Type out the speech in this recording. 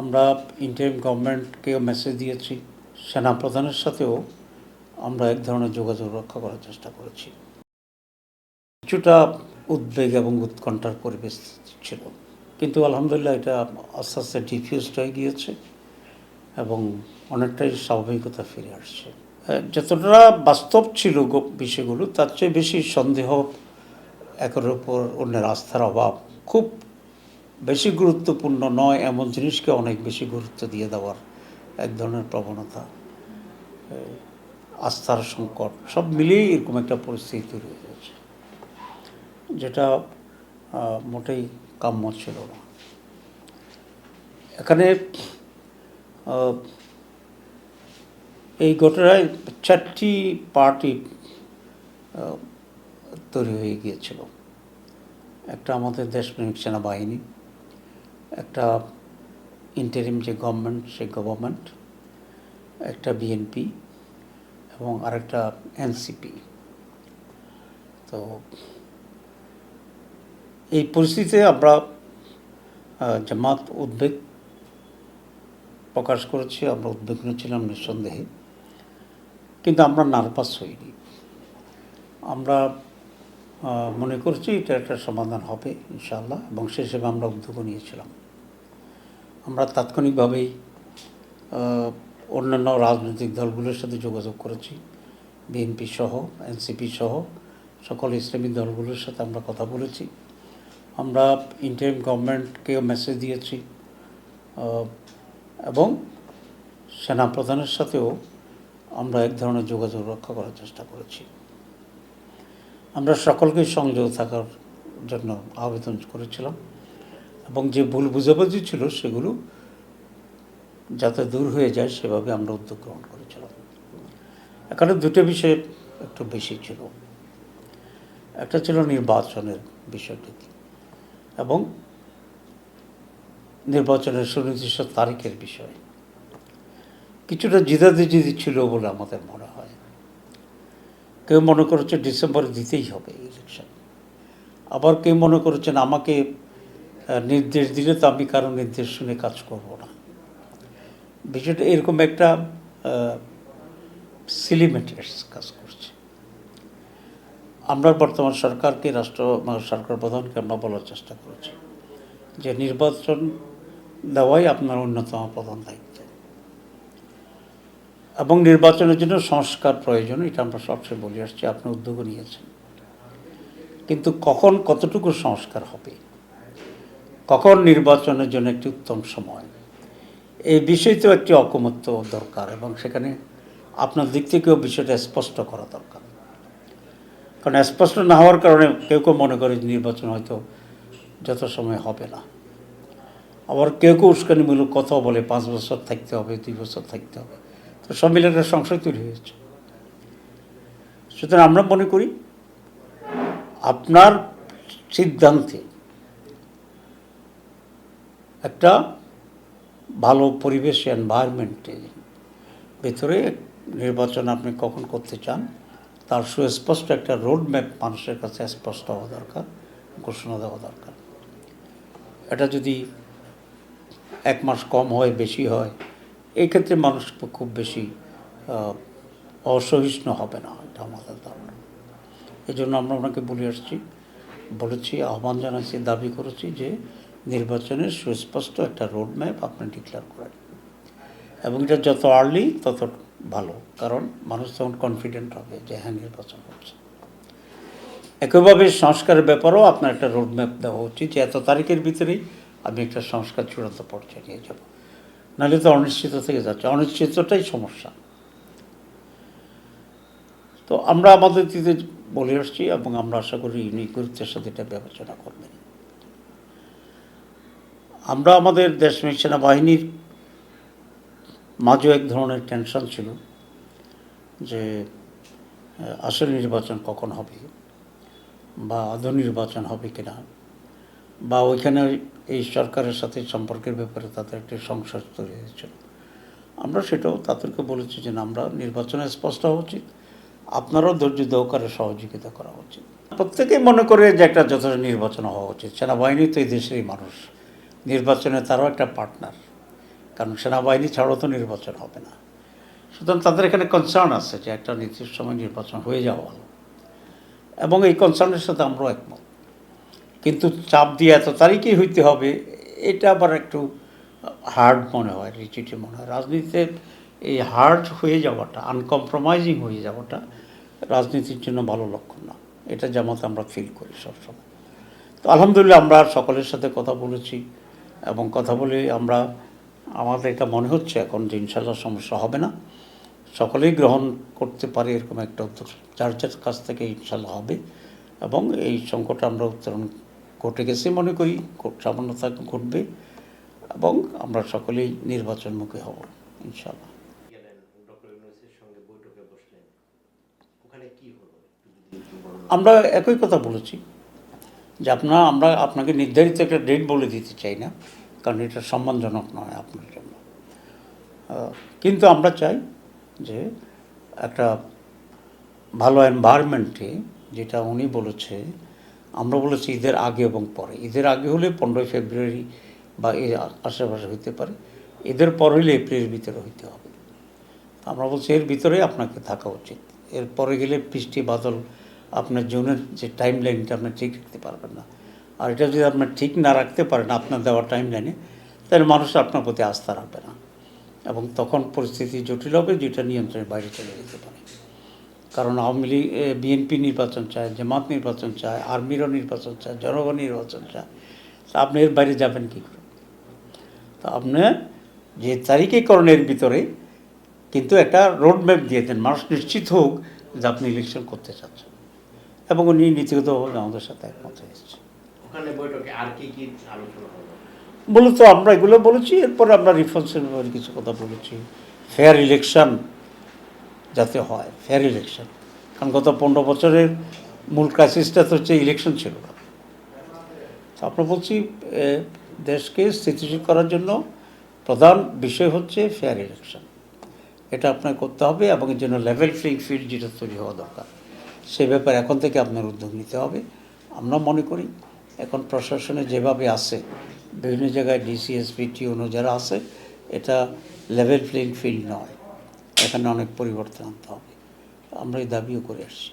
আমরা interim গভর্নমেন্টকেও message দিয়েছি সেনা প্রধানের সাথেও আমরা এক ধরনের যোগাযোগ রক্ষা করার চেষ্টা করেছি। কিছুটা উদ্বেগ এবং উৎকণ্ঠার পরিবেশ ছিল, কিন্তু আলহামদুলিল্লাহ এটা আস্তে আস্তে ডিফিউজড হয়ে গিয়েছে এবং অনেকটাই স্বাভাবিকতা ফিরে আসছে। যতটা বাস্তব ছিল বিষয়গুলো, তার চেয়ে বেশি সন্দেহ একের ওপর অন্যের আস্থার অভাব খুব বেশি গুরুত্বপূর্ণ নয় এমন জিনিসকে অনেক বেশি গুরুত্ব দিয়ে দেওয়ার এক ধরনের প্রবণতা আস্থার সংকট, সব মিলিয়েই এরকম একটা পরিস্থিতি তৈরি হয়ে গেছে যেটা মোটেই কাম্য ছিল না। এখানে এই ঘটনায় চারটি পার্টি তৈরি হয়ে গিয়েছিল। একটা আমাদের দেশপ্রেমিক সেনাবাহিনী একটা ইন্টারিম যে গভর্নমেন্ট সেই গভর্নমেন্ট একটা বিএনপি এবং আরেকটা এনসিপি তো এই পরিস্থিতিতে আমরা জামাত উদ্বেগ প্রকাশ করেছি, আমরা উদ্বিগ্ন ছিলাম নিঃসন্দেহে, কিন্তু আমরা নার্ভাস হইনি। আমরা মনে করছি এটা একটা সমাধান হবে ইনশাল্লাহ এবং সে হিসেবে আমরা উদ্যোগও নিয়েছিলাম। আমরা তাৎক্ষণিকভাবেই অন্যান্য রাজনৈতিক দলগুলোর সাথে যোগাযোগ করেছি। বিএনপি সহ এনসিপি সহ, সকল ইসলামী দলগুলোর সাথে আমরা কথা বলেছি। আমরা ইন্টারিম গভর্নমেন্টকেও মেসেজ দিয়েছি এবং সেনা প্রধানের সাথেও আমরা এক ধরনের যোগাযোগ রক্ষা করার চেষ্টা করেছি। আমরা সকলকেই সংযোগ থাকার জন্য আবেদন করেছিলাম। এবং যে ভুল বুঝাবুঝি ছিল সেগুলো যাতে দূর হয়ে যায়, সেভাবে আমরা উদ্যোগ গ্রহণ করেছিলাম। এখানে দুটো বিষয় একটু বেশি ছিল। একটা ছিল নির্বাচনের বিষয়টি এবং নির্বাচনের সুনির্দিষ্ট তারিখের বিষয়। কিছুটা জিদাদিজিদি ছিল বলে আমাদের মনে হয়। কেউ মনে করেছে ডিসেম্বরে দিতেই হবে ইলেকশন আবার কেউ মনে করেছেন আমাকে নির্দেশ দিলে তো আমি কারও নির্দেশ শুনে কাজ করব না। বিষয়টা এরকম একটা সিলিমেটেড কাজ করছে। আমরা বর্তমান সরকারকে, রাষ্ট্র মানে সরকার প্রধানকে আমরা বলার চেষ্টা করেছি যে নির্বাচন দেওয়াই আপনার অন্যতম প্রধান দায়িত্ব। এবং নির্বাচনের জন্য সংস্কার প্রয়োজন, এটা আমরা সবসময় বলে আসছি, আপনি উদ্যোগও নিয়েছেন। কিন্তু কখন কতটুকু সংস্কার হবে কখন নির্বাচনের জন্য একটি উত্তম সময়? এই বিষয়তেও একটি অকমত্ব দরকার এবং সেখানে আপনার দিক থেকেও বিষয়টা স্পষ্ট করা দরকার। কারণ স্পষ্ট না হওয়ার কারণে কেউ কেউ মনে করে নির্বাচন হয়তো যত সময় হবে না। আবার কেউ কেউ উস্কানিমূলক কথা বলে, পাঁচ বছর থাকতে হবে, দুই বছর থাকতে হবে। তো সব মিলে একটা সংশয় তৈরি হয়েছে। সুতরাং আমরা মনে করি, আপনার সিদ্ধান্তে একটা ভালো পরিবেশ এনভায়রনমেন্টে ভেতরে নির্বাচন আপনি কখন করতে চান, তার সুস্পষ্ট একটা রোড ম্যাপ মানুষের কাছে স্পষ্ট হওয়া দরকার, ঘোষণা দেওয়া দরকার। এটা যদি এক মাস কম হয়, বেশি হয়, এই ক্ষেত্রে মানুষ খুব বেশি অসহিষ্ণু হবে না, এটা আমাদের ধারণা। এই জন্য আমরা ওনাকে বলে আসছি, বলেছি, আহ্বান জানাচ্ছি দাবি করেছি যে নির্বাচনের সুস্পষ্ট একটা রোড ম্যাপ আপনি ডিক্লেয়ার করেন। এবং এটা যত আর্লি তত ভালো। কারণ মানুষ তখন কনফিডেন্ট হবে যে হ্যাঁ নির্বাচন হচ্ছে। একইভাবে সংস্কারের ব্যাপারেও আপনার একটা রোড ম্যাপ দেওয়া উচিত যে এত তারিখের ভিতরেই আমি একটা সংস্কার চূড়ান্ত পর্যায়ে নিয়ে যাব। নাহলে তো অনিশ্চিত থেকে যাচ্ছে। অনিশ্চিতটাই সমস্যা। তো আমরা আমাদের দিকে বলে আসছি এবং আমরা আশা করি ইনি গুরুত্বের সাথে এটা বিবেচনা করবেন। আমরা আমাদের দেশমেক সেনাবাহিনীর মাঝেও এক ধরনের টেনশন ছিল যে আসল নির্বাচন কখন হবে বা আদৌ নির্বাচন হবে কিনা বা ওইখানে এই সরকারের সাথে সম্পর্কের ব্যাপারে তাদের একটি সংশয় তৈরি হয়েছিল। আমরা সেটাও তাদেরকে বলেছি যে আমরা নির্বাচনে স্পষ্ট হওয়া উচিত। আপনারাও ধৈর্য দহকারে সহযোগিতা করা উচিত। প্রত্যেকেই মনে করে যে একটা যথেষ্ট নির্বাচন হওয়া উচিত। সেনাবাহিনী তো এই দেশেরই মানুষ। নির্বাচনে তারাও একটা পার্টনার কারণ সেনাবাহিনী ছাড়াও তো নির্বাচন হবে না। সুতরাং তাদের এখানে কনসার্ন আছে যে একটা নির্দিষ্ট সময় নির্বাচন হয়ে যাওয়া। ভালো এবং এই কনসার্নের সাথে আমরাও একমত। কিন্তু চাপ দিয়ে এত তারিখেই হইতে হবে, এটা আবার একটু হার্ড মনে হয় রিচিটি মনে হয়। রাজনীতিতে এই হার্ড হয়ে যাওয়াটা আনকম্প্রোমাইজিং হয়ে যাওয়াটা রাজনীতির জন্য ভালো লক্ষণ না। এটা যেমন আমরা ফিল করি সবসময়। তো আলহামদুলিল্লাহ আমরা সকলের সাথে কথা বলেছি। এবং কথা বলে আমরা আমাদের এটা মনে হচ্ছে এখন যে ইনশাল্লাহ সমস্যা হবে না। সকলেই গ্রহণ করতে পারে এরকম একটা উত্তর। যার যার কাছ থেকে ইনশাল্লাহ হবে এবং এই সংকট আমরা উত্তরণ ঘটে গেছে মনে করি সামান্যতা ঘটবে এবং আমরা সকলেই নির্বাচনমুখী হব ইনশাল্লাহ আমরা একই কথা বলেছি। যে আপনার, আমরা আপনাকে নির্ধারিত একটা ডেট বলে দিতে চাই না, কারণ এটা সম্মানজনক নয় আপনার জন্য। কিন্তু আমরা চাই যে একটা ভালো এনভায়রনমেন্টে যেটা উনি বলেছে, আমরা বলেছি ঈদের আগে এবং পরে। ঈদের আগে হলে পনেরোই ফেব্রুয়ারি বা এর আশেপাশে হইতে পারে, ঈদের পর হলে এপ্রিলের ভিতরে হইতে হবে। আমরা বলছি এর ভিতরে আপনাকে থাকা উচিত। এর পরে গেলে বৃষ্টি, বাদল আপনার জীবনের যে টাইম লাইনটা আপনি ঠিক রাখতে পারবেন না। আর এটা যদি আপনার ঠিক না রাখতে পারেন, আপনার দেওয়া টাইম লাইনে তাহলে মানুষ আপনার প্রতি আস্থা রাখবে না। এবং তখন পরিস্থিতি জটিল হবে, যেটা নিয়ন্ত্রণের বাইরে চলে যেতে পারে। কারণ আওয়ামী লীগ বিএনপি নির্বাচন চায়, জামাত নির্বাচন চায়, আর্মিরও নির্বাচন চায়, জনগণ নির্বাচন চায়। তা আপনি এর বাইরে যাবেন কী করে? তা আপনি যে তারিখীকরণের ভিতরে কিন্তু একটা রোড ম্যাপ দিয়ে দেন। মানুষ নিশ্চিত হোক যে আপনি ইলেকশন করতে চাচ্ছেন। এবং উনি নীতিগতভাবে আমাদের সাথে একমত হয়েছে। ওখানে বৈঠকে আর কি কি আলোচনা হলো? মূলত আমরা এগুলো বলেছি এরপরে আমরা রিফর্মসের ব্যাপারে কিছু কথা বলেছি। ফেয়ার ইলেকশন যাতে হয় ফেয়ার ইলেকশন কারণ গত পনেরো বছরের মূল ক্রাইসিসটা তো হচ্ছে ইলেকশন ছিল। না তো আমরা বলছি দেশকে স্থিতিশীল করার জন্য প্রধান বিষয় হচ্ছে ফেয়ার ইলেকশন এটা আপনার করতে হবে এবং এর জন্য লেভেল প্লেইং ফিল্ড যেটা তৈরি হওয়া দরকার। সেই ব্যাপারে এখন থেকে আপনার উদ্যোগ নিতে হবে। আমরা মনে করি এখন প্রশাসনে যেভাবে আছে, বিভিন্ন জায়গায় ডিসিএসপি টিউনো যারা আছে, এটা লেভেল প্লেইং ফিল্ড নয়। এখানে অনেক পরিবর্তন আনতে হবে। আমরা এই দাবিও করে আসছি।